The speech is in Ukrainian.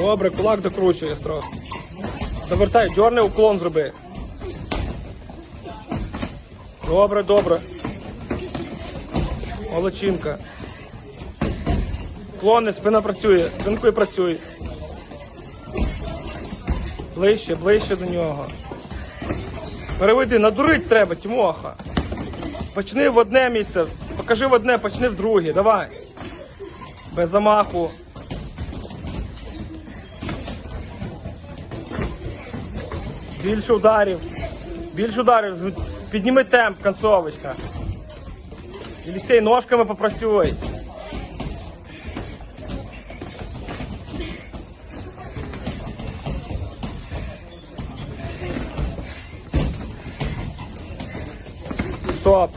Добре, кулак докручує трошки. Довертай, дьорни уклон зроби. Добре, добре. Молодчинка. Клони, спина працює, спинкою працює. Ближче, ближче до нього. Переведи, надурить треба, Тімоха. Почни в одне місце, покажи в одне, почни в друге. Давай. Без замаху. Більше ударів. Більше ударів. Підніми темп, концовочка. Елісей, ножками попрацюй. Стоп.